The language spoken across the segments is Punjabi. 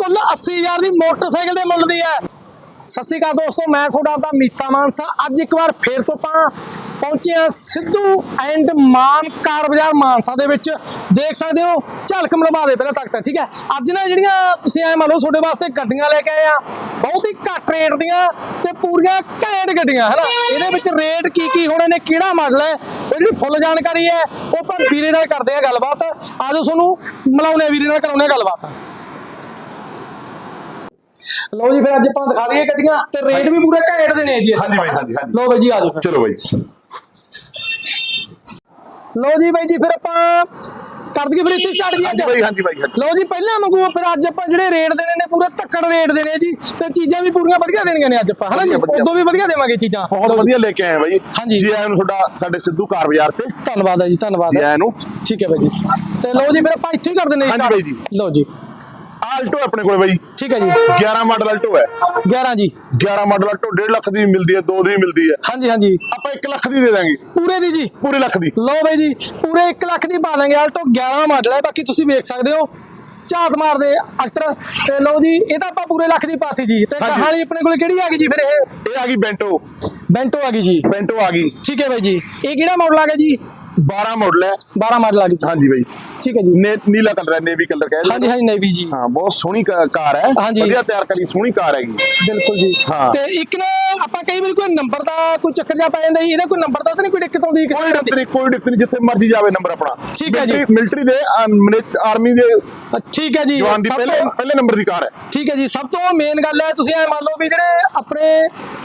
ਕੁੱਲ 80000 ਦੀ ਮੋਟਰਸਾਈਕਲ ਦੇ ਮੁੱਲ ਦੀ ਹੈ। ਸਤਿ ਸ਼੍ਰੀ ਅਕਾਲ ਦੋਸਤੋ, ਮੈਂ ਤੁਹਾਡਾ ਆਪਦਾ ਮੀਤਾ ਮਾਨਸਾ। ਅੱਜ ਇੱਕ ਵਾਰ ਫੇਰ ਤੋਂ ਆਪਾਂ ਪਹੁੰਚੇ ਹਾਂ ਸਿੱਧੂ ਐਂਡ ਮਾਨ ਕਾਰ ਬਾਜ਼ਾਰ ਮਾਨਸਾ ਦੇ ਵਿੱਚ। ਦੇਖ ਸਕਦੇ ਹੋ, ਝਲਕ ਮਲਵਾ ਦੇ ਪਹਿਲਾਂ ਤੱਕ ਤਾਂ ਠੀਕ ਹੈ? ਅੱਜ ਨਾ ਜਿਹੜੀਆਂ ਤੁਸੀਂ ਐ ਮੰਨ ਲਓ ਤੁਹਾਡੇ ਵਾਸਤੇ ਗੱਡੀਆਂ ਲੈ ਕੇ ਆਏ ਆ, ਬਹੁਤ ਹੀ ਘੱਟ ਰੇਟ ਦੀਆਂ ਤੇ ਪੂਰੀਆਂ ਘੈਂਟ ਗੱਡੀਆਂ ਹਨਾ ਇਹਦੇ ਵਿੱਚ ਰੇਟ ਕੀ ਕੀ ਹੋਣੇ ਨੇ, ਕਿਹੜਾ ਮਾਡਲ ਹੈ ਉਹ ਜਿਹੜੀ ਫੁੱਲ ਜਾਣਕਾਰੀ ਹੈ। ਉਹ ਆਪਾਂ ਵੀਰੇ ਨਾਲ ਕਰਦੇ ਆ ਗੱਲਬਾਤ। ਆਜੋ ਤੁਹਾਨੂੰ ਮਿਲਾਉਣੇ ਆ ਵੀਰੇ ਨਾਲ ਕਰਾਉਣੇ ਆ ਗੱਲਬਾਤ। ਲਓ ਜੀ ਫਿਰ ਅੱਜ ਆਪਾਂ ਦਿਖਾ ਦਈਏ ਗੱਡੀਆਂ ਤੇ ਰੇਟ ਵੀ ਪੂਰੇ ਘੈਂਟ ਦੇ ਨੇ ਜੀ ਹਾਂਜੀ ਬਾਈ ਹਾਂਜੀ ਹਾਂਜੀ। ਲਓ ਬਾਈ ਜੀ ਆਜੋ ਫਿਰ। ਚਲੋ ਬਾਈ। ਲਓ ਜੀ ਬਾਈ ਜੀ ਫਿਰ ਆਪਾਂ ਕਰ ਦਈਏ ਫਿਰ ਇੱਥੇ ਸਟਾਰਟ ਜੀ ਅੱਜ। ਹਾਂਜੀ ਬਾਈ ਹਾਂਜੀ। ਬਾਈ। ਲਓ ਜੀ ਪਹਿਲਾਂ ਮੰਗੂ ਫਿਰ ਅੱਜ ਆਪਾਂ ਜਿਹੜੇ ਰੇਟ ਦੇਣੇ ਨੇ ਪੂਰੇ ਤੱਕੜ ਰੇਟ ਦੇਣੇ ਜੀ ਤੇ ਚੀਜ਼ਾਂ ਵੀ ਪੂਰੀਆਂ ਵਧੀਆ ਦੇਣੀਆਂ ਨੇ ਅੱਜ ਆਪਾਂ ਹਨਾ ਜੀ। ਉਦੋਂ ਵੀ ਵਧੀਆ ਦੇਵਾਂਗੇ ਚੀਜ਼ਾਂ। ਬਹੁਤ ਵਧੀਆ ਲੈ ਕੇ ਆਏ ਆ ਬਾਈ। ਹਾਂਜੀ। ਜੀ ਆਇਆਂ ਨੂੰ ਤੁਹਾਡਾ ਸਾਡੇ ਸਿੱਧੂ ਕਾਰ ਬਾਜ਼ਾਰ ਤੇ। ਧੰਨਵਾਦ ਹੈ ਜੀ ਧੰਨਵਾਦ ਜੀ ਹੈ ਆਇਆਂ ਨੂੰ। ਠੀਕ ਹੈ ਬਾਈ ਜੀ। ਤੇ ਲਓ ਜੀ ਫਿਰ ਆਪਾਂ ਇੱਥੇ ਹੀ ਕਰ ਦਿੰਦੇ। ਬਾਈ ਜੀ। ਲਓ ਜੀ। ਆਲਟੋ ਆਪਣੇ ਕੋਲ ਬਾਈ। ਠੀਕ ਹੈ ਜੀ। 11 ਮਾਡਲ ਆਲਟੋ ਹੈ। 11 ਜੀ। 11 ਮਾਡਲ ਆਲਟੋ 1.5 ਲੱਖ ਦੀ ਮਿਲਦੀ ਹੈ 2 ਦੀ ਮਿਲਦੀ ਹੈ। ਹਾਂਜੀ ਹਾਂਜੀ। ਆਪਾਂ 1 ਲੱਖ ਦੀ ਦੇ ਦਾਂਗੇ। ਪੂਰੇ ਦੀ ਜੀ? ਪੂਰੇ ਲੱਖ ਦੀ। ਲਓ ਬਾਈ ਜੀ ਪੂਰੇ 1 ਲੱਖ ਦੀ ਪਾ ਦਾਂਗੇ ਆਲਟੋ 11 ਮਾਡਲ ਹੈ ਬਾਕੀ ਤੁਸੀਂ ਵੇਖ ਸਕਦੇ ਹੋ। ਝਾਤ ਮਾਰਦੇ ਅਕਤਰ ਤੇ ਲਓ ਜੀ ਇਹ ਤਾਂ ਆਪਾਂ ਪੂਰੇ ਲੱਖ ਦੀ ਪਾਤੀ ਜੀ। ਤੇ। ਕਹਾਣੀ ਆਪਣੇ ਕੋਲ ਕਿਹੜੀ ਆ ਗਈ ਜੀ ਫਿਰ ਇਹ? ਇਹ ਆ ਗਈ ਬੈਂਟੋ ਬੈਂਟੋ ਆ ਗਈ ਜੀ। ਬੈਂਟੋ ਆ ਗਈ। ਠੀਕ ਹੈ ਬਾਈ ਜੀ। ਇਹ ਕਿਹੜਾ ਮਾਡਲ ਆ ਗਿਆ ਜੀ? 12 ਮਾਡਲ ਹੈ। 12 ਮਾਡਲ ਆ ਗਈ ਹਾਂਜੀ ਬਾਈ। ਠੀਕ ਹੈ ਜੀ। ਨੇ ਨੀਲਾ ਕਲਰ ਹੈ ਨੇਵੀ ਕਲਰ ਕਹਿੰਦੇ ਹਾਂਜੀ ਹਾਂਜੀ ਨੇਵੀ ਜੀ। ਹਾਂ ਬਹੁਤ ਸੋਹਣੀ ਕਾ- ਕਾਰ ਹੈ। ਹਾਂਜੀ। ਵਧੀਆ ਤਿਆਰ ਕਰੀ ਸੋਹਣੀ ਕਾਰ ਹੈਗੀ। ਬਿਲਕੁਲ ਜੀ। ਹਾਂ। ਤੇ ਇੱਕ ਨਾ ਆਪਾਂ ਕਈ ਵਾਰ ਕੋਈ ਨੰਬਰ ਦਾ ਕੋਈ ਚੱਕਰ ਜਾ ਪੈ ਜਾਂਦਾ ਜੀ ਇਹਦਾ ਕੋਈ ਨੰਬਰ ਦਾ ਤਾਂ ਨਹੀਂ ਕੋਈ ਦਿੱਕਤ ਆਉਂਦੀ ਕਿਸੇ ਕੋਈ ਤਰ੍ਹਾਂ ਦਿੱਕਤ ਨਹੀਂ ਕੋਈ ਦਿੱਕਤ ਨਹੀਂ ਜਿੱਥੇ ਮਰਜ਼ੀ ਜਾਵੇ ਨੰਬਰ ਆਪਣਾ। ਠੀਕ ਹੈ ਜੀ। ਮਿਲਟਰੀ ਦੇ ਆਰਮੀ ਦੀ ਠੀਕ ਹੈ ਜੀ ਜਵਾਨ ਦੀ ਸਭ ਪਹਿਲੇ ਤੋਂ- ਪਹਿਲੇ ਨੰਬਰ ਦੀ ਕਾਰ ਹੈ। ਠੀਕ ਹੈ ਜੀ ਸਭ ਤੋਂ ਮੇਨ ਗੱਲ ਹੈ ਤੁਸੀਂ ਇਹ ਮੰਨ ਲਓ ਵੀ ਜਿਹੜੇ ਆਪਣੇ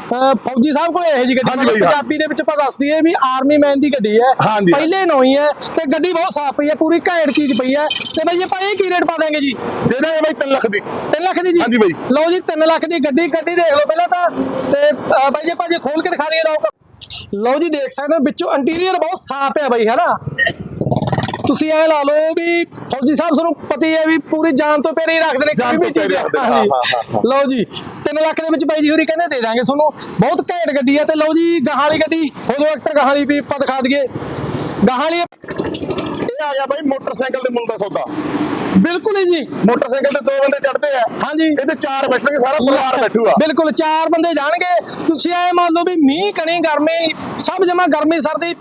ਅਹ, ਫੌਜੀ ਸਾਹਿਬ ਕੋਲ ਇਹ ਜੀ ਗੱਡੀ ਹਾਂਜੀ ਮਤਲਬ ਬਾਈ, ਹਾਂ। ਪੰਜਾਬੀ ਦੇ ਵਿੱਚ ਆਪਾਂ ਦੱਸ ਦਈਏ ਵੀ ਆਰਮੀ ਮੈਨ ਦੀ ਗੱਡੀ ਹੈ। ਹਾਂਜੀ। ਪਹਿਲੇ ਨੋਈ ਹੈ ਤੇ ਗੱਡੀ ਬਹੁਤ ਸਾਫ਼ ਪਈ ਹੈ ਪੂਰੀ ਘੈਂਟ ਚੀਜ਼ ਪਈ ਹੈ। ਤੇ ਬਾਈ ਇਹ ਕੀ ਰੇਟ ਪਾ ਦਾਂਗੇ ਜੀ? ਦੇ ਦਾਂਗੇ ਬਾਈ 3 ਲੱਖ ਦੀ। 3 ਲੱਖ ਦੀ ਜੀ? ਹਾਂਜੀ ਬਾਈ। ਲਓ ਜੀ 3 ਲੱਖ ਦੀ ਗੱਡੀ ਗੱਡੀ ਦੇਖ ਲਓ ਪਹਿਲਾਂ ਤਾਂ। ਤੇ ਅਹ, ਬਾਈ ਜੀ ਆਪਾਂ ਜੇ ਖੋਲ ਕੇ ਦਿਖਾ ਦਈਏ ਲਓ ਲਓ ਜੀ ਦੇਖ ਸਕਦੇ ਹੋ ਵਿੱਚੋਂ ਇੰਟੀਰੀਅਰ ਬਹੁਤ ਸਾਫ਼ ਹੈ ਬਾਈ ਹੈਨਾ ਤੁਸੀਂ ਐ ਲਾ ਲਓ ਵੀ ਫੌਜੀ ਸਾਹਿਬ ਤੁਹਾਨੂੰ ਪਤੀ ਹੈ ਵੀ ਪੂਰੀ ਜਾਨ ਤੋਂ ਪਿਆਰੀ ਰੱਖਦੇ ਨੇ ਕੋਈ ਵੀ ਚੀਜ਼। ਲਓ ਜੀ 3 ਲੱਖ ਦੇ ਵਿੱਚ ਬਾਈ ਜੀ ਹੋਰੀ ਕਹਿੰਦੇ ਦੇ ਦਾਂਗੇ ਤੁਹਾਨੂੰ। ਬਹੁਤ ਘੈਂਟ ਗੱਡੀ ਹੈ ਤੇ ਲਓ ਜੀ ਗਾਹਾਂ ਵਾਲੀ ਗੱਡੀ। ਜਾਓ ਐਕਟਰ ਗਾਹਾਂ ਵਾਲੀ ਵੀ ਆਪਾਂ ਦਿਖਾ ਦਈਏ। ਗਾਹਾਂ ਵਾਲੀ ਇਹ ਆ ਗਿਆ ਬਾਈ ਮੋਟਰਸਾਈਕਲ ਦੇ ਦਾ ਸੌਦਾ ਬਿਲਕੁਲ ਹੀ ਜੀ ਮੋਟਰਸਾਈਕਲ ਤੇ ਦੋ ਬੰਦੇ ਚੜਦੇ ਆ। ਹਾਂਜੀ। ਇਹਦੇ ਚਾਰ ਬੈਠਣਗੇ ਸਾਰਾ ਪਰਿਵਾਰ ਬੈਠੂਗਾ। ਬਿਲਕੁਲ ਚਾਰ ਬੰਦੇ ਜਾਣਗੇ। ਤੁਸੀਂ ਐ ਮੰਨ ਲਓ ਵੀ ਮੀਂਹ ਕਣੀ ਗਰਮੀ ਸਭ ਜਮਾ ਗਰਮੀ ਸਰਦੀ।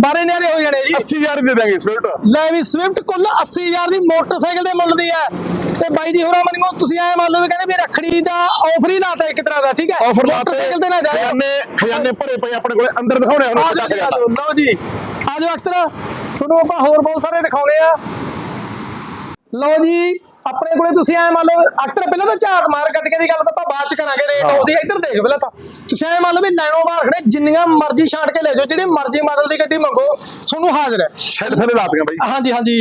ਬਾਰੇ ਨਿਆਰੇ ਹੋ ਜਾਣੇ ਜੀ। 80000 ਦੇ ਦਾਂਗੇ ਸਵਿਫਟ। ਲੈ ਵੀ ਸਵਿਫਟ ਕੁੱਲ 80000 ਦੀ ਮੋਟਰਸਾਈਕਲ ਦੇ ਮੁੱਲ ਦੀ ਹੈ। ਤੇ ਬਾਈ ਜੀ ਹੋਰਾਂ ਮੰਨੋ ਤੁਸੀਂ ਐ ਮੰਨ ਲਓ ਵੀ ਕਹਿੰਦੇ ਵੀ ਰੱਖੜੀ ਦਾ ਆਫਰ ਹੀ ਲਾਤਾ ਇੱਕ ਤਰ੍ਹਾਂ ਦਾ ਠੀਕ ਹੈ? ਆਫਰ ਮੋਟਰਸਾਈਕਲ ਤੇ ਨਾ ਜਾਓ ਖਜ਼ਾਨੇ ਖਜ਼ਾਨੇ ਭਰੇ ਪਏ ਆਪਣੇ ਕੋਲੇ ਅੰਦਰ ਦਿਖਾਉਣੇ ਹੁਣ ਲਓ ਜੀ। ਆ ਜਾਓ ਅਖਤਰ। ਤੁਹਾਨੂੰ ਆਪਾਂ ਹੋਰ ਬਹੁਤ ਸਾਰੇ ਦਿਖਾਉਣੇ ਆ। ਲਓ ਜੀ ਆਪਣੇ ਕੋਲੇ ਤੁਸੀਂ ਐ ਮੰਨ ਲਓ ਅਖਤਰ ਪਹਿਲਾਂ ਤਾਂ ਝਾਕ ਮਾਰ ਕੱਟ ਕੇ ਦੀ ਗੱਲ ਤਾਂ ਆਪਾਂ ਬਾਅਦ ਚ ਕਰਾਂਗੇ ਰੇਟ। ਉਹਦੀ ਇੱਧਰ ਦੇਖ ਪਹਿਲਾਂ ਤਾਂ। ਤੁਸੀਂ ਐ ਮੰਨ ਲਓ ਵੀ ਨੈਣੋ ਬਾਹਰ ਖੜੇ ਜਿੰਨੀਆਂ ਮਰਜ਼ੀ ਛਾਂਟ ਕੇ ਲੈ ਜਾਓ ਜਿਹੜੇ ਮਰਜ਼ੀ ਮਾਡਲ ਦੀ ਗੱਡੀ ਮੰਗੋ ਤੁਹਾਨੂੰ ਹਾਜ਼ਰ ਹੈ। ਛੱਡ ਥੱਲੇ ਲਾ ਦਿਆਂ ਬਾਈ। ਹਾਂਜੀ ਹਾਂਜੀ।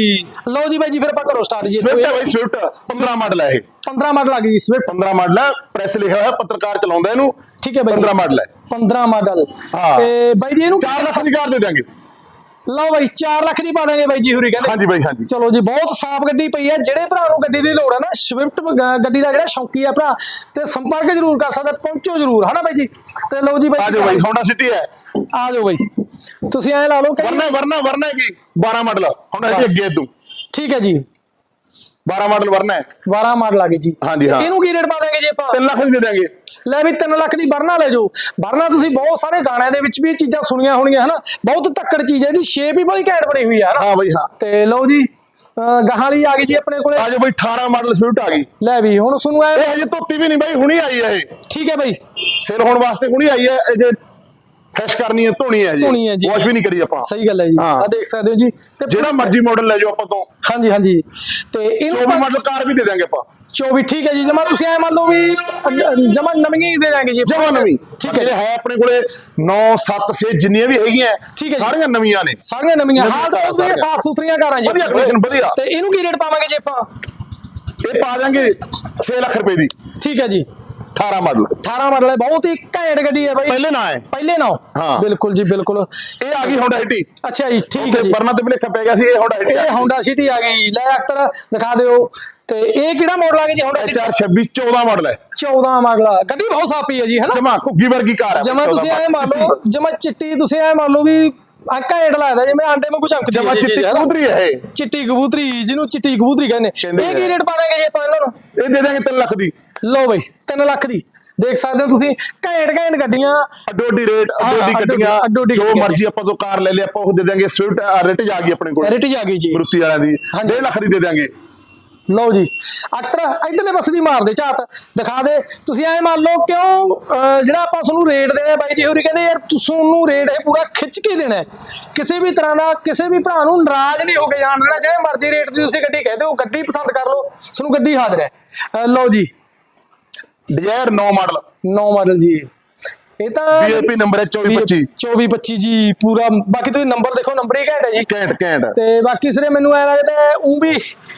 ਲਓ ਜੀ ਬਾਈ ਜੀ ਫਿਰ ਆਪਾਂ ਕਰੋ ਸਟਾਰਟ ਜੀ ਸਵਿਫਟ ਹੈ ਬਾਈ ਸਵਿਫਟ 15 ਮਾਡਲ ਹੈ ਇਹ। 15 ਮਾਡਲ ਆ ਗਈ ਸਵਿਫਟ 15 ਮਾਡਲ ਹੈ ਪ੍ਰੈਸ ਲਿਖਿਆ ਹੋਇਆ ਪੱਤਰਕਾਰ ਚਲਾਉਂਦਾ ਇਹਨੂੰ। ਠੀਕ ਹੈ ਬਾਈ 15 ਮਾਡਲ ਹੈ। 15 ਮਾਡਲ ਹਾਂ। ਤੇ ਬਾਈ ਜੀ ਇਹਨੂੰ 4 ਲੱਖ ਦੀ ਕਾਰ ਦੇ ਦਾਂਗੇ ਲਓ ਬਾਈ 4 ਲੱਖ ਦੀ ਪਾ ਦਾਂਗੇ ਬਾਈ ਜੀ ਹੁਰੀ ਕਹਿੰਦੇ। ਹਾਂਜੀ ਬਾਈ ਹਾਂਜੀ। ਚਲੋ ਜੀ ਬਹੁਤ ਸਾਫ਼ ਗੱਡੀ ਪਈ ਹੈ। ਜਿਹੜੇ ਭਰਾ ਨੂੰ ਗੱਡੀ ਦੀ ਲੋੜ ਹੈ ਨਾ ਸਵਿਫਟ ਗੱਡੀ ਦਾ ਜਿਹੜਾ ਸ਼ੌਕੀ ਆ ਭਰਾ ਤੇ ਸੰਪਰਕ ਜ਼ਰੂਰ ਕਰ ਸਕਦਾ ਪਹੁੰਚੋ ਜ਼ਰੂਰ ਹਨਾ ਬਾਈ ਜੀ? ਤੇ ਲਓ ਜੀ ਬਾਈ ਆ ਜਾਓ ਬਾਈ ਹੋਂਡਾ ਸਿਟੀ ਹੈ। ਆ ਜਾਓ ਬਾਈ। ਤੁਸੀਂ ਐ ਲਾ ਲਓ ਵਰਨਾ ਵਰਨਾ ਵਰਨਾ ਕੀ 12 ਮਾਡਲ ਹੋਂਡਾ ਸਿਟੀ ਅੱਗੇ ਤੂੰ। ਠੀਕ ਹੈ ਜੀ। 12 ਮਾਡਲ ਵਰਨਾ ਹੈ। 12 ਮਾਡਲ ਆ ਗਈ ਜੀ। ਹਾਂਜੀ, ਹਾਂ। ਇਹਨੂੰ ਕੀ ਰੇਟ ਪਾ ਦਾਂਗੇ ਜੀ ਆਪਾਂ? 3 ਲੱਖ ਦੀ ਦੇ ਦਾਂਗੇ ਲੈ ਵੀ 3 ਲੱਖ ਦੀ ਵਰਨਾ ਲੈ ਜਾਓ। ਵਰਨਾ ਤੁਸੀਂ ਬਹੁਤ ਸਾਰੇ ਗਾਣਿਆਂ ਦੇ ਵਿੱਚ ਵੀ ਇਹ ਚੀਜ਼ਾਂ ਸੁਣੀਆਂ ਹੋਣਗੀਆਂ ਹਨਾ? ਬਹੁਤ ਧੱਕੜ ਚੀਜ਼ ਹੈ ਇਹਦੀ। ਸ਼ੇਪ ਹੀ ਬੜੀ ਘੈਂਟ ਬਣੀ ਹੋਈ ਆ ਹਨਾ? ਹਾਂ ਬਾਈ ਹਾਂ। ਤੇ ਲਓ ਜੀ ਅਹ ਗਾਹਾਂ ਵਾਲੀ ਆ ਗਈ ਜੀ ਆਪਣੇ ਕੋਲੇ। ਆ ਜਾਓ ਬਾਈ 18 ਮਾਡਲ ਸਵਿਫਟ ਆ ਗਈ। ਲੈ ਵੀ ਹੁਣ ਤੁਹਾਨੂੰ ਐ। ਇਹ ਹਜੇ ਧੋਤੀ ਵੀ ਨਹੀਂ ਬਾਈ ਹੁਣੀ ਆਈ ਹੈ ਇਹ। ਠੀਕ ਹੈ ਬਾਈ। ਸਿਰ ਹੋਣ ਵਾਸਤੇ ਹੁਣੀ ਆਈ ਹੈ ਇਹ ਜੇ ਫਰੈਸ਼ ਕਰਨੀ ਹੈ ਧੋਣੀ ਹੈ ਜੀ। ਧੋਣੀ ਹੈ ਜੀ। ਵਾਸ਼ ਵੀ ਨਹੀਂ ਕਰੀ ਆਪਾਂ। ਸਹੀ ਗੱਲ ਹੈ ਜੀ। ਹਾਂ। ਆ ਦੇਖ ਸਕਦੇ ਹੋ ਜੀ। ਜਿਹੜਾ ਮਰਜ਼ੀ ਮਾਡਲ ਲੈ ਜਾਓ ਆਪਾਂ ਤੋਂ। ਹਾਂਜੀ ਹਾਂਜੀ। ਤੇ ਇਹਨੂੰ 24 ਮਾਡਲ ਕਾਰ ਵੀ ਦੇ ਦਾਂਗੇ ਆਪਾਂ। 24 ਠੀਕ ਹੈ ਜੀ। ਜਮਾ ਤੁਸੀਂ ਐ ਮੰਨ ਲਓ ਵੀ ਜਮਾ ਨਵੀਂ ਹੀ ਦੇ ਦਾਂਗੇ ਜੀ। ਜਮਾ ਨਵੀਂ। ਠੀਕ ਹੈ ਹੈ ਆਪਣੇ ਕੋਲੇ 9 7 6 ਜਿੰਨੀਆਂ ਵੀ ਹੈਗੀਆਂ ਠੀਕ ਹੈ। ਸਾਰੀਆਂ ਨਵੀਆਂ ਨੇ। ਸਾਰੀਆਂ ਨਵੀਆਂ। ਹਾਲ ਤਾਂ। ਉਹਦੇ ਸਾਫ਼ ਸੁਥਰੀਆਂ ਕਾਰਾਂ ਜੀ। ਵਧੀਆ condition, ਵਧੀਆ। ਤੇ ਇਹਨੂੰ ਕੀ ਰੇਟ ਪਾਵਾਂਗੇ ਜੀ ਆਪਾਂ? ਇਹ ਪਾ ਦਾਂਗੇ 6 ਲੱਖ ਰੁਪਏ ਦੀ। ਠੀਕ ਹੈ ਜੀ। 18 ਮਾਡਲ 18 ਮਾਡਲ ਹੈ ਬਹੁਤ ਹੀ ਘੈਂਟ ਗੱਡੀ ਹੈ ਬਾਈ। ਪਹਿਲੇ ਨਾ ਹੈ। ਪਹਿਲੇ ਨਾ। ਹਾਂ। ਬਿਲਕੁਲ ਜੀ ਬਿਲਕੁਲ। ਇਹ ਆ ਗਈ ਹੋਂਡਾ ਸਿਟੀ ਅੱਛਾ ਜੀ ਠੀਕ ਹੈ ਜੀ। ਵਰਨਾ ਤੇ ਭਲੇਖਾ ਪੈ ਗਿਆ ਸੀ ਇਹ ਹੋਂਡਾ ਸਿਟੀ ਇਹ ਹੋਂਡਾ ਸਿਟੀ ਆ ਗਈ ਲੈ ਅਖਤਰ ਦਿਖਾ ਦਿਓ। ਤੇ ਇਹ ਕਿਹੜਾ ਮਾਡਲ ਆ ਗਿਆ ਜੀ ਹੋਂਡਾ ਸਿਟੀ 426 14 ਮਾਡਲ ਹੈ। 14 ਮਾਡਲ ਆ। ਗੱਡੀ ਬਹੁਤ ਸਾਫ਼ ਹੈ ਜੀ ਹੈ ਨਾ ਜਮਾ ਘੁੱਗੀ ਵਰਗੀ ਕਾਰ ਹੈ ਜਮਾ 14 ਤੁਸੀਂ ਐ ਮੰਨ। ਲਓ ਜਮਾ ਚਿੱਟੀ ਤੁਸੀਂ ਐ ਮੰਨ ਲਓ ਵੀ ਆ ਘੈਂਟ ਲੱਗਦਾ ਜਿਵੇਂ ਆਂਡੇ ਵਾਂਗੂ ਚਮਕਦੀ ਜਮਾ ਹੈ ਜੀ ਚਿੱਟੀ? ਕਬੂਤਰੀ ਹੈ ਇਹ। ਚਿੱਟੀ ਕਬੂਤਰੀ ਜਿਹਨੂੰ ਚਿੱਟੀ ਕਬੂਤਰੀ ਕਹਿੰਦੇ। ਕਹਿੰਦੇ ਇਹ ਕੀ ਆ। ਰੇਟ ਪਾ ਦਾਂਗੇ ਜੀ ਆਪਾਂ ਇਹਨਾਂ ਨੂੰ? ਇਹ ਦੇ ਦਾਂਗੇ 3 ਲੱਖ ਦੀ। ਲਓ ਬਈ 3 ਲੱਖ ਦੀ। ਦੇਖ ਸਕਦੇ ਹੋ ਤੁਸੀਂ ਘੈਂਟ ਘੈਂਟ ਗੱਡੀਆਂ। ਅੱਡੋਡੀ ਰੇਟ ਅੱਡੋਡੀ ਗੱਡੀਆਂ ਜੋ ਮਰਜ਼ੀ ਆਪਾਂ ਤੋਂ ਕਾਰ ਲੈ ਲਿਆ ਆਪਾਂ ਉਹ ਦੇ ਦਾਂਗੇ ਸਵਿਫਟ ਰਿਟ ਆ ਗਈ ਆਪਣੇ ਕੋਲ। ਰੇਟ ਆ ਗਈ ਜੀ। ਮਰੂਤੀ ਵਾਲਿਆਂ ਦੀ। ਹਾਂਜੀ। 1.5 ਲੱਖ ਦੀ ਦੇ ਦਾਂਗੇ ਲਓ ਜੀ ਅਕਟਰ ਇਧਰਲੇ ਪਾਸੇ ਦੀ ਮਾਰ ਦੇ ਝਾਤ ਦਿਖਾ ਦੇ। ਤੁਸੀਂ ਐ ਮੰਨ ਲਓ ਕਿਉਂ ਜਿਹੜਾ ਆਪਾਂ ਤੁਹਾਨੂੰ ਰੇਟ ਦੇਣਾ ਬਾਈ ਜੀ ਹੋਰੀ ਕਹਿੰਦੇ ਯਾਰ ਤੁਹਾਨੂੰ ਰੇਟ ਇਹ ਪੂਰਾ ਖਿੱਚ ਕੇ ਦੇਣਾ। ਕਿਸੇ ਵੀ ਤਰ੍ਹਾਂ ਦਾ ਕਿਸੇ ਵੀ ਭਰਾ ਨੂੰ ਨਾਰਾਜ਼ ਨਹੀਂ ਹੋ ਕੇ ਜਾਣ ਦੇਣਾ ਜਿਹੜੇ ਮਰਜ਼ੀ ਰੇਟ ਦੀ ਤੁਸੀਂ ਗੱਡੀ ਕਹਦੇ ਹੋ ਗੱਡੀ ਪਸੰਦ ਕਰ ਲਓ ਤੁਹਾਨੂੰ ਗੱਡੀ ਹਾਜ਼ਰ ਹੈ। ਲਓ ਜੀ। ਡਿਜ਼ਾਇਰ 9 ਮਾਡਲ ਨੌ ਮਾਡਲ ਜੀ। ਇਹ ਤਾਂ ਵੀਆਈਪੀ ਨੰਬਰ ਹੈ 2425 24 25 ਜੀ ਪੂਰਾ ਬਾਕੀ ਤੁਸੀਂ ਨੰਬਰ ਦੇਖੋ ਨੰਬਰ ਹੀ ਘੈਂਟ ਹੈ ਜੀ। ਘੈਂਟ ਘੈਂਟ। ਤੇ ਬਾਕੀ ਸਿਰੇ ਮੈਨੂੰ ਐ ਲੱਗਦਾ ਉਹ ਵੀ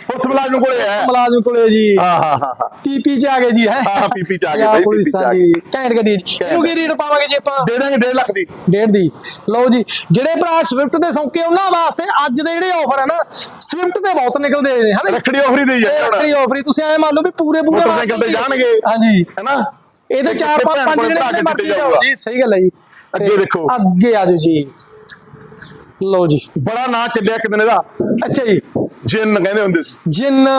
ਪੁਲਿਸ ਮੁਲਾਜ਼ਮ ਕੋਲੇ ਹੈ। ਮੁਲਾਜ਼ਮ ਕੋਲੇ ਜੀ। ਹਾਂ ਹਾਂ ਹਾਂ ਹਾਂ। ਪੀਪੀ ਚ ਆ ਗਏ ਜੀ ਹੈ। ਹਾਂ, PP ਚ ਆ ਗਏ ਬਾਈ, PP ਚ ਆ ਜੀ ਘੈਂਟ ਗੱਡੀ। ਹੈ ਜੀ ਇਹਨੂੰ ਕੀ ਰੇਟ ਪਾਵਾਂਗੇ ਜੀ ਆਪਾਂ? ਦੇ ਦਾਂਗੇ 1.5 ਲੱਖ ਦੀ। ਡੇਢ ਦੀ। ਲਓ ਜੀ ਜਿਹੜੇ ਭਰਾ ਸਵਿਫਟ ਦੇ ਸੌਂਕੇ ਉਹਨਾਂ ਵਾਸਤੇ ਅੱਜ ਦੇ ਜਿਹੜੇ ਆਫਰ ਹੈ ਨਾ ਸਵਿਫਟ ਤੇ ਬਹੁਤ ਨਿਕਲਦੇ ਨੇ ਹਨਾ ਰੱਖੜੀ ਆਫਰੀ ਦੇ ਇਹ ਰੱਖੜੀ ਆਫਰ ਤੁਸੀਂ ਐ ਮੰਨ ਲਓ ਵੀ ਪੂਰੇ ਪੂਰੇ ਮੋਟਰਸਾਈਕਲ ਤੇ ਜਾਣਗੇ। ਹਾਂਜੀ। ਹੈਨਾ? ਇਹਦੇ ਚਾਰ ਪੰਜ ਜਿਹੜੇ ਮਰਜ਼ੀ। ਜੀ ਸਹੀ ਗੱਲ ਹੈ ਜੀ। ਅੱਗੇ ਦੇਖੋ। ਅੱਗੇ ਆ ਜਾਓ ਜੀ। ਲਓ ਜੀ। ਬੜਾ ਨਾਂ ਚੱਲਿਆ ਇੱਕ ਦਿਨ ਇਹਦਾ। ਅੱਛਾ ਜੀ। ਜਿੰਨ ਕਹਿੰਦੇ ਹੁੰਦੇ ਸੀ। ਜਿੰਨ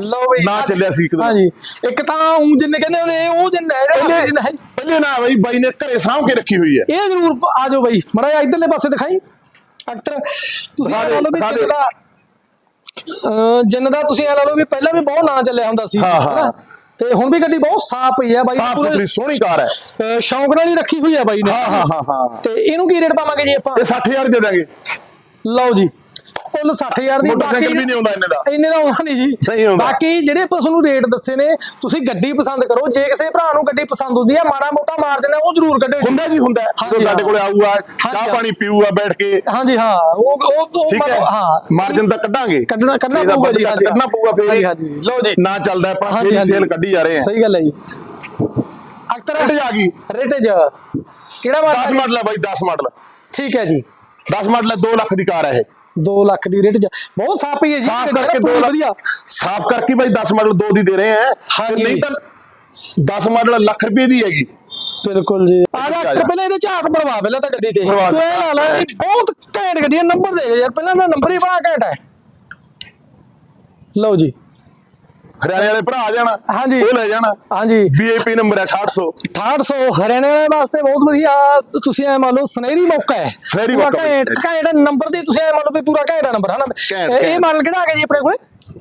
ਲਓ ਬਈ ਨਾਂ ਚੱਲਿਆ ਸੀ ਇੱਕ ਦਿਨ। ਹਾਂਜੀ। ਇੱਕ ਤਾਂ ਉਹ ਜਿੰਨ ਕਹਿੰਦੇ ਨੇ ਉਹ ਜਿੰਨ ਹੈ ਜਿਹੜਾ ਜਿੰਨ ਹੈ। ਪਹਿਲੇ ਨਾ ਬਈ ਬਾਈ ਨੇ ਘਰੇ ਸਾਂਭ ਕੇ ਰੱਖੀ ਹੋਈ ਹੈ। ਇਹ ਜ਼ਰੂਰ ਪ- ਆ ਜਾਓ ਬਈ। ਮੜਾ ਇਧਰਲੇ ਪਾਸੇ ਦਿਖਾਈ। ਅਕਤਰ ਤੁਸੀਂ ਇਹ ਲਾ ਲਓ ਵੀ ਦਿਖਾ ਜਿੰਨ ਦੇ। ਅਹ ਜਿੰਨ ਦਾ ਤੁਸੀਂ ਇਹ ਲਾ ਲਓ ਵੀ ਪਹਿਲਾਂ ਵੀ ਬਹੁਤ ਨਾਂ ਚੱਲਿਆ ਹੁੰਦਾ ਸੀ। ਹਾਂ, ਹਾਂ। ਹਨਾ? ਤੇ ਹੁਣ ਵੀ ਗੱਡੀ ਬਹੁਤ ਸਾਫ਼ ਪਈ ਹੈ ਬਾਈ। ਸਾਫ਼ ਸੁਥਰੀ ਸੋਹਣੀ ਕਾਰ ਹੈ। ਅਹ ਸ਼ੌਂਕ ਨਾਲ ਹੀ ਰੱਖੀ ਹੋਈ ਹੈ ਬਾਈ ਨੇ। ਹਾਂ, ਹਾਂ, ਹਾਂ, ਹਾਂ। ਤੇ ਇਹਨੂੰ ਕੀ ਰੇਟ ਪਾਵਾਂਗੇ ਜੀ ਆਪਾਂ? ਇਹ 60000 ਦੇ ਦਾਂਗੇ। ਲਓ ਜੀ। ਕੁੱਲ 60000 ਦੀ ਮੋਟਰਸਾਈਕਲ ਵੀ ਨਹੀਂ ਆਉਂਦਾ ਇੰਨੇ ਦਾ। ਇੰਨੇ ਦਾ ਆਉਂਦਾ ਨਹੀਂ ਜੀ। ਨਹੀਂ ਆਉਂਦਾ। ਬਾਕੀ ਜਿਹੜੇ ਆਪਾਂ ਤੁਹਾਨੂੰ ਰੇਟ ਦੱਸੇ ਨੇ ਤੁਸੀਂ ਗੱਡੀ ਪਸੰਦ ਕਰੋ। ਜੇ ਕਿਸੇ ਭਰਾ ਨੂੰ ਗੱਡੀ ਪਸੰਦ ਹੁੰਦੀ ਹੈ ਮਾੜਾ ਮੋਟਾ ਮਾਰ ਦੇਣਾ ਉਹ ਜ਼ਰੂਰ ਕੱਢਿਓ ਜੀ। ਹੁੰਦਾ ਜੀ ਹੁੰਦਾ। ਹਾਂਜੀ, ਜਦੋਂ ਸਾਡੇ। ਕੋਲੇ ਆਊਗਾ ਚਾਹ। ਪਾਣੀ ਪੀਊਗਾ ਬੈਠ ਕੇ। ਹਾਂਜੀ ਹਾਂ। ਉਹ ਉਹ ਤੋਂ ਠੀਕ ਹੈ। ਹਾਂ। ਮਾਰਜਨ ਤਾਂ ਕੱਢਾਂਗੇ। ਕੱਢਣਾ ਕੱਢਣਾ ਇਹਦਾ ਪਊਗਾ ਜੀ ਵੱਧ ਹਾਂਜੀ, ਕੱਢਣਾ ਪਊਗਾ ਫੇਰ। ਹਾਂਜੀ ਹਾਂਜੀ। ਲਓ ਜੀ। ਨਾ ਚੱਲਦਾ ਆਪਣਾ ਹਾਂਜੀ ਫੇਰ ਹਾਂਜੀ। ਸੇਲ ਕੱਢੀ ਜਾ ਰਹੇ ਆ ਸਹੀ ਗੱਲ ਹੈ ਜੀ। ਅਕਤਰ ਰੇਟ ਜਾ ਗਈ। ਰੇਟੇਜ ਕਿਹੜਾ 10 ਮਾਡਲ ਮਾਡਲ ਹੈ ਬਾਈ 10 ਮਾਡਲ। ਠੀਕ ਹੈ ਜੀ। 10 ਮਾਡਲ ਹੈ 2 ਲੱਖ ਦੀ ਕਾਰ ਹੈ ਇਹ। 2 ਲੱਖ ਦੀ ਰੇਟ ਬਹੁਤ ਸਾਫ਼ ਹੀ ਹੈ ਜੀ ਸਾਫ਼ ਕਰਕੇ ਪੂਰੀ 2 ਵਧੀਆ। ਲੱਖ ਸਾਫ਼ ਕਰਕੇ ਬਾਈ 10 ਮਾਡਲ 2 ਦੀ ਦੇ ਰਹੇ ਆ ਹਾਂਜੀ। ਨਹੀਂ ਤਾਂ 10 ਮਾਡਲ ਲੱਖ ਰੁਪਏ ਦੀ ਹੈਗੀ। ਬਿਲਕੁਲ ਜੀ। ਆ ਜਾ ਜਾ। ਪਹਿਲਾਂ ਇਹਦੇ ਝਾਕ ਭਰਵਾ ਪਹਿਲਾਂ ਤਾਂ ਗੱਡੀ ਤੇ ਤੂੰ ਇਹ ਲਾ ਲੈ ਇਹ ਬਹੁਤ ਘੈਂਟ ਗੱਡੀ ਹੈ ਨੰਬਰ ਦੇਖ ਯਾਰ ਪਹਿਲਾਂ ਦਾ ਨੰਬਰ ਹੀ ਬੜਾ ਘੈਂਟ ਹੈ। ਲਓ ਜੀ। ਹਰਿਆਣੇ ਵਾਲੇ ਭਰਾ ਆ ਜਾਣਾ ਹਾਂਜੀ। ਉਹ ਲੈ ਜਾਣਾ। ਹਾਂਜੀ। ਵੀਆਈਪੀ ਨੰਬਰ ਹੈ 6800 6800 ਹਰਿਆਣੇ ਵਾਲੇ ਵਾਸਤੇ ਬਹੁਤ ਵਧੀਆ ਤੁਸੀਂ ਐ ਮੰਨ ਲਓ ਸੁਨਹਿਰੀ ਮੌਕਾ ਹੈ। ਸੁਨਹਿਰੀ ਮੌਕਾ ਘੈਂਟ ਨੰਬਰ ਦੇ ਤੁਸੀਂ ਐ ਮੰਨ ਲਓ ਵੀ ਪੂਰਾ ਘੈਂਟ ਨੰਬਰ ਹਨਾ? ਇਹ-। ਮਾਡਲ ਕਿਹੜਾ ਆ ਗਿਆ ਜੀ ਆਪਣੇ ਕੋਲੇ?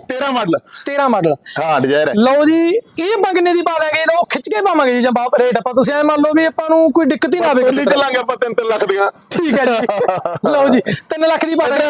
13 ਮਾਡਲ। 13 ਮਾਡਲ। ਹਾਂ ਡਿਜ਼ਾਇਰ ਹੈ। ਲਓ ਜੀ ਇਹ ਮੰਗਨੇ ਦੀ ਪਾ ਦਾਂਗੇ? ਲਓ ਖਿੱਚ ਕੇ ਪਾਵਾਂਗੇ ਜੀ ਜੰਬਾ ਰੇਟ। ਆਪਾਂ ਤੁਸੀਂ ਐ ਮੰਨ ਲਓ ਵੀ ਆਪਾਂ ਨੂੰ ਕੋਈ ਦਿੱਕਤ ਹੀ ਨਾ ਆਵੇ ਤਰ੍ਹਾਂ। ਚੱਲਾਂਗੇ ਆਪਾਂ 3-3 ਲੱਖ ਦੀਆਂ। ਠੀਕ ਹੈ ਜੀ। ਲਓ ਜੀ 3 ਲੱਖ ਦੀ ਪਾ ਦਾਂਗੇ।